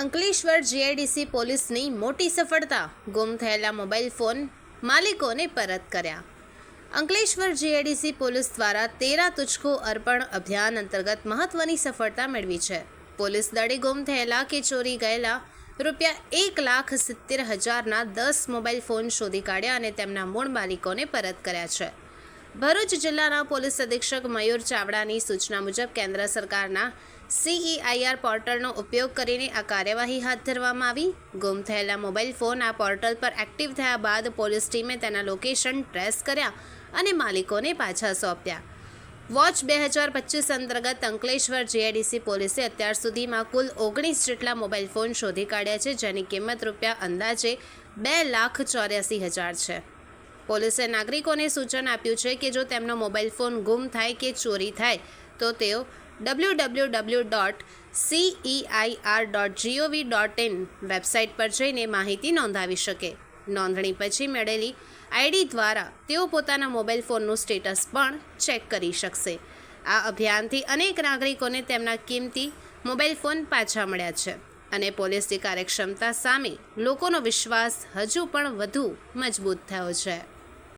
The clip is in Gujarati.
અંકલેશ્વર જીઆઈડીસી પોલીસની મોટી સફળતા. ગુમ થયેલા મોબાઈલ ફોન માલિકોને પરત કર્યા. અંકલેશ્વર જીઆઈડીસી પોલીસ દ્વારા તેરા તુચકો અર્પણ અભિયાન અંતર્ગત મહત્વની સફળતા મેળવી છે. પોલીસ દળે ગુમ થયેલા કે ચોરી ગયેલા રૂપિયા એક લાખ સિત્તેર હજારના દસ મોબાઈલ ફોન શોધી કાઢ્યા અને તેમના મૂળ માલિકોને પરત કર્યા છે. ભરૂચ જિલ્લાના પોલીસ અધિક્ષક મયુર ચાવડાની સૂચના મુજબ કેન્દ્ર સરકારના સીઈઆઈઆર પોર્ટલનો ઉપયોગ કરીને આ કાર્યવાહી હાથ ધરવામાં આવી. ગુમ થયેલા મોબાઈલ ફોન આ પોર્ટલ પર એક્ટિવ થયા બાદ પોલીસ ટીમે તેના લોકેશન ટ્રેસ કર્યા અને માલિકોને પાછા સોંપ્યા. વોચ બે હજાર પચીસ અંતર્ગત અંકલેશ્વર જીઆઈડીસી પોલીસે અત્યાર સુધીમાં કુલ ઓગણીસ જેટલા મોબાઈલ ફોન શોધી કાઢ્યા છે, જેની કિંમત રૂપિયા અંદાજે બે લાખ ચોર્યાસી હજાર છે. પોલીસે નાગરિકોને સૂચન આપ્યું છે કે જો તેમનો મોબાઈલ ફોન ગુમ થાય કે ચોરી થાય, તો તેઓ W W W dot CEIR dot GOV dot in website પર જઈને માહિતી નોંધાવી શકે. નોંધણી પછી મળેલી આઈડી દ્વારા તેઓ પોતાના મોબાઈલ ફોનનું સ્ટેટસ પણ ચેક કરી શકશે. આ અભિયાનથી અનેક નાગરિકોને તેમના કિંમતી મોબાઈલ ફોન પાછા મળ્યા છે અને પોલીસની કાર્યક્ષમતા સામે લોકોનો વિશ્વાસ હજુ પણ વધુ મજબૂત થયો છે.